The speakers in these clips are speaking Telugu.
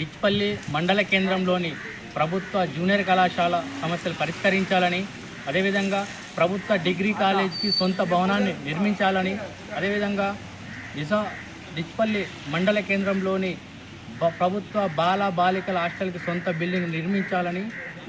డిచ్పల్లి మండల కేంద్రంలోని ప్రభుత్వ జూనియర్ కళాశాల సమస్యలు పరిష్కరించాలని అదేవిధంగా ప్రభుత్వ డిగ్రీ కాలేజీకి సొంత భవనాన్ని నిర్మించాలని అదేవిధంగా నిజా డిచ్పల్లి మండల కేంద్రంలోని ప్రభుత్వ బాల బాలికల హాస్టల్కి సొంత బిల్డింగ్ నిర్మించాలని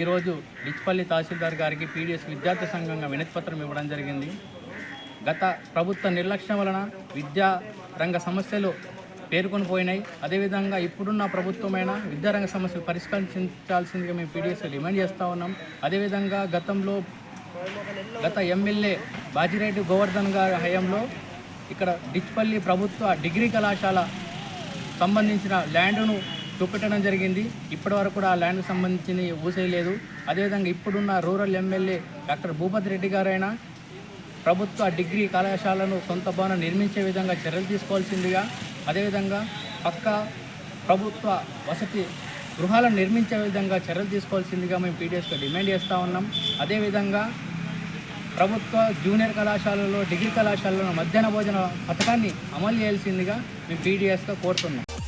ఈరోజు డిచ్పల్లి తహసీల్దార్ గారికి పీడిఎస్ విద్యార్థి సంఘంగా వినతిపత్రం ఇవ్వడం జరిగింది. గత ప్రభుత్వ నిర్లక్ష్యం వలన విద్యా రంగ సమస్యలు పేర్కొని పోయినాయి. అదేవిధంగా ఇప్పుడున్న ప్రభుత్వమైన విద్యారంగ సమస్యలు పరిష్కరించాల్సిందిగా మేము పీడిఎస్ డిమాండ్ చేస్తూ ఉన్నాం. అదేవిధంగా గతంలో గత ఎమ్మెల్యే బాజిరెడ్డి గోవర్ధన్ గారి హయాంలో ఇక్కడ డిచ్పల్లి ప్రభుత్వ డిగ్రీ కళాశాల సంబంధించిన ల్యాండ్ను చూపెట్టడం జరిగింది. ఇప్పటి వరకు కూడా ఆ ల్యాండ్కి సంబంధించిన ఊసేయలేదు. అదేవిధంగా ఇప్పుడున్న rural MLA doctor Bhupathi Reddy గారైనా ప్రభుత్వ డిగ్రీ కళాశాలను సొంత భవనం నిర్మించే విధంగా చర్యలు తీసుకోవాల్సిందిగా అదేవిధంగా పక్క ప్రభుత్వ వసతి గృహాలను నిర్మించే విధంగా చర్యలు తీసుకోవాల్సిందిగా మేము పీడిఎస్గా డిమాండ్ చేస్తూ ఉన్నాం. అదేవిధంగా ప్రభుత్వ జూనియర్ కళాశాలలో డిగ్రీ కళాశాలలో మధ్యాహ్న భోజన పథకాన్ని అమలు చేయాల్సిందిగా మేము పీడిఎస్గా కోరుతున్నాం.